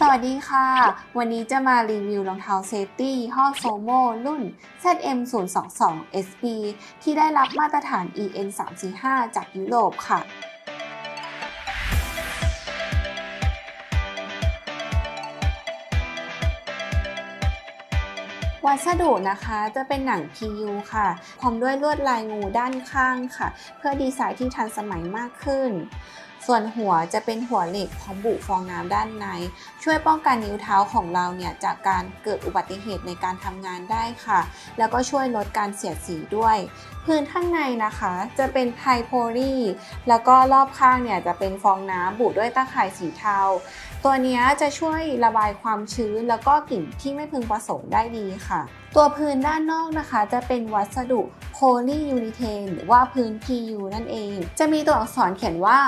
สวัสดีค่ะ วันนี้จะมารีวิวรองเท้าเซฟตี้ยี่ห้อโซโมรุ่น ZM022 SB ที่ได้รับมาตรฐาน EN 345 จากยุโรปค่ะวัสดุนะคะจะเป็นหนัง PU ค่ะ พร้อมด้วยลวดลายงูด้านข้างค่ะ เพื่อดีไซน์ที่ทันสมัยมากขึ้น ส่วนหัวจะเป็นหัวเหล็กพร้อมบุฟองน้ำด้านใน ช่วยป้องกันนิ้วเท้าของเราเนี่ยจากการเกิดอุบัติเหตุในการทำงานได้ค่ะ แล้วก็ช่วยลดการเสียดสีด้วย พื้นข้างในนะคะจะเป็นไทโพลีแล้วก็รอบข้างเนี่ยจะเป็นฟองน้ำบุด้วยตาข่ายสีเทา ตัวนี้จะช่วยระบายความชื้นแล้วก็กลิ่นที่ไม่พึงประสงค์ได้ดีค่ะ ตัวพื้นด้านนอกนะคะจะเป็นวัสดุ โพลียูริเทนหรือว่าพื้น PU นั่นเอง จะมีตัวอักษรเขียนว่า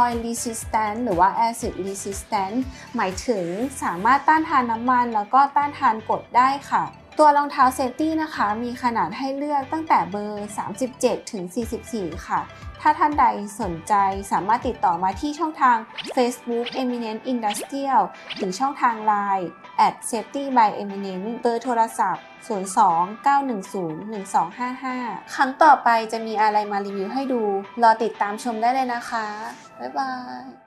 oil resistant หรือว่า acid resistant หมายถึงสามารถต้านทานน้ำมัน แล้วก็ต้านทานกรดได้ค่ะ ตัวรองเท้าเซฟตี้นะคะ มีขนาดให้เลือกตั้งแต่เบอร์ 37 ถึง 44 ค่ะ ถ้าท่านใดสนใจสามารถติดต่อมาที่ช่องทาง Facebook Eminent Industrial หรือช่องทาง Line at safety by Eminent เบอร์โทรศัพท์ 02 910 1255 ครั้งต่อไปจะมีอะไรมารีวิวให้ดู รอติดตามชมได้เลยนะคะ บ๊ายบาย